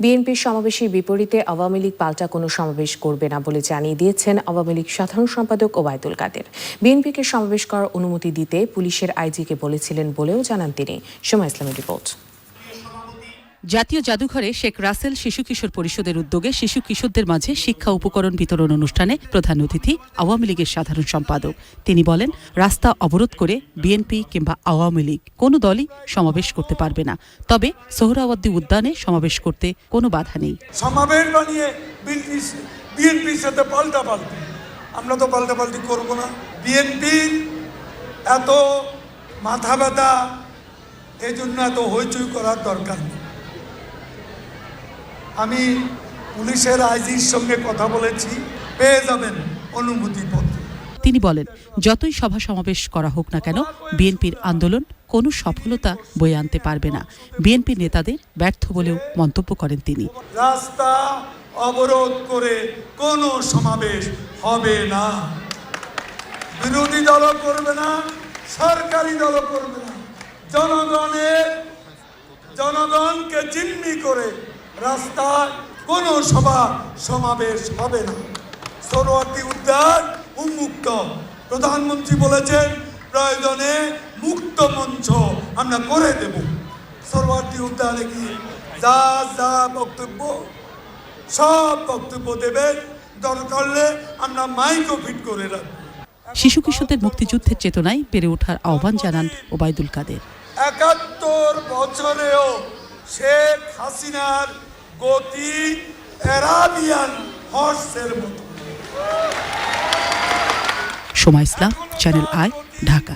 বিএনপির সমাবেশের বিপরীতে আওয়ামী লীগ পাল্টা কোনো সমাবেশ করবে না বলে জানিয়ে দিয়েছেন আওয়ামী লীগ সাধারণ সম্পাদক ওবায়দুল কাদের। বিএনপিকে সমাবেশ করার অনুমতি দিতে পুলিশের আইজিকে বলেছিলেন বলেও জানান তিনি। সময় ইসলামের রিপোর্ট। জাতীয় জাদুঘরে শেখ রাসেল শিশু কিশোর পরিষদের উদ্যোগে শিশু কিশোরদের মাঝে শিক্ষা উপকরণ বিতরণ অনুষ্ঠানে প্রধান অতিথি আওয়ামী লীগের সাধারণ সম্পাদক। তিনি বলেন, রাস্তা অবরোধ করে বিএনপি কিংবা আওয়ামী লীগ কোনো দলই সমাবেশ করতে পারবে না। তবে সোহরাওয়ার্দী উদ্যানে সমাবেশ করতে কোনো বাধা নেই। সমাবেশ বানিয়ে বিএনপির সাথে পাল্টা পাল্টি আমরা তো পাল্টা পাল্টি করব না। বিএনপির এত মাথা ব্যথা এই জন্য এত হইচই করার দরকার নেই। আমি পুলিশের আইজির সঙ্গে কথা বলেছি পেয়ে যাবেন অনুমতিপত্র। তিনি বলেন যতই সভা সমাবেশ করা হোক না কেন বিএনপির আন্দোলন কোনো সফলতা বয়ে আনতে পারবে না। বিএনপির নেতাদের ব্যর্থ বলেও মন্তব্য করেন তিনি। রাস্তা অবরোধ করে কোনো সমাবেশ হবে না। বিরোধী দলও করবে না সরকারি দলও করবে না। জনগণের জনগণকে জিম্মি করে রাস্তায় কোনো সভা সমাবেশ হবে না। সরোয়ার্দী উদ্যান উন্মুক্ত। প্রধানমন্ত্রী বলেছেন প্রয়োজনে মুক্ত মঞ্চ আমরা করে দেব। সরোয়ার্দী উদ্যানে কি যা যা বক্তব্য সব বক্তব্য দেবেন। দরকারলে আমরা মাইকও ফিট করে রাখব। শিশু কিশোরদের মুক্তিযুদ্ধের চেতনায় পেরে ওঠার আহ্বান জানান ওবায়দুল কাদের। একাত্তর বছরেও শেখ হাসিনার গতি অ্যারাবিয়ান হর্সের মতো। সময় ইসলাম চ্যানেল আই ঢাকা